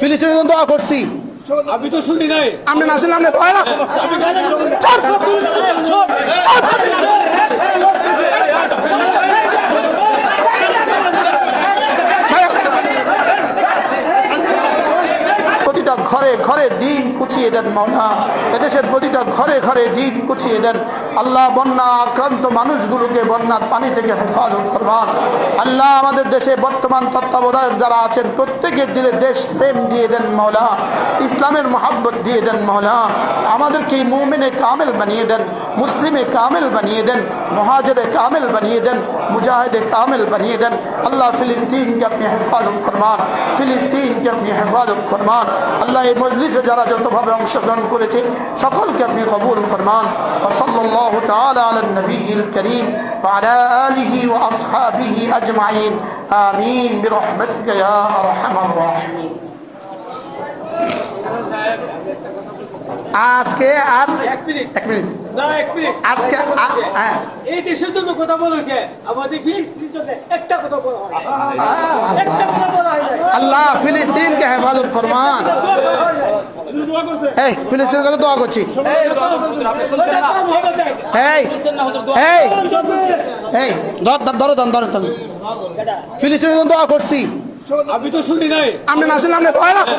ফিলিস্তিনের জন্য দোয়া করছি। আমি তো শুনি নাই। আপনি না শুনলে আপনি ভয় রাখুন। আমি গানে চুপ! চুপ! প্রতিটা ঘরে দিন কুচিয়ে দেন মৌলা। এদেশের প্রতিটা ঘরে ঘরে দিন কুচিয়ে দেন। আল্লাহ বন্যা আক্রান্ত মানুষগুলোকে বন্যার পানি থেকে হেফাজত ফরমান। আল্লাহ আমাদের দেশে বর্তমান তত্ত্বাবধায়ক যারা আছেন, প্রত্যেকের দিলে দেশ প্রেম দিয়ে দেন মৌলা। ইসলামের মহাব্বত দিয়ে দেন মৌলা। আমাদেরকে মুমিনে কামেল বানিয়ে দেন। মুসলিমে কামেল বানিয়ে দেন মহাজরে কামেল বানিয়ে দেন মুজাহিদে কামেল বানিয়ে দেন আল্লাহ ফিলিস্তিনকে আপনি হেফাজত ফরমান ফিলিস্তিনকে আপনি হেফাজত ফরমান আল্লাহ এই মজলিসে যারা যতভাবে অংশগ্রহণ করেছে সকলকে আপনি কবুল ফরমান ওসল্লাহ তাআলা আলা নবীল করিম وعلى آله وأصحابه أجمعين آمين برحمتك يا أرحم الراحمين আজকে আর এক মিনিট। এক মিনিট। না এক মিনিট। আজকে হ্যাঁ। এই দেশের জন্য কথা বলেছে আমাদের ফিলিস্তিনের জন্য একটা কথা বলা হয় একটা কথা বলা হয় আল্লাহ ফিলিস্তিনকে হেফাজত ফরমান। এই ফিলিস্তিনের কথা দোয়া করছি। এই এই এই। ধর ধর ধরো ধর ধরো ধরো। ফিলিস্তিনের জন্য দোয়া করছি। আমি তো শুনি নাই। আপনি না শুনলে আপনি দোয়া রাখুন।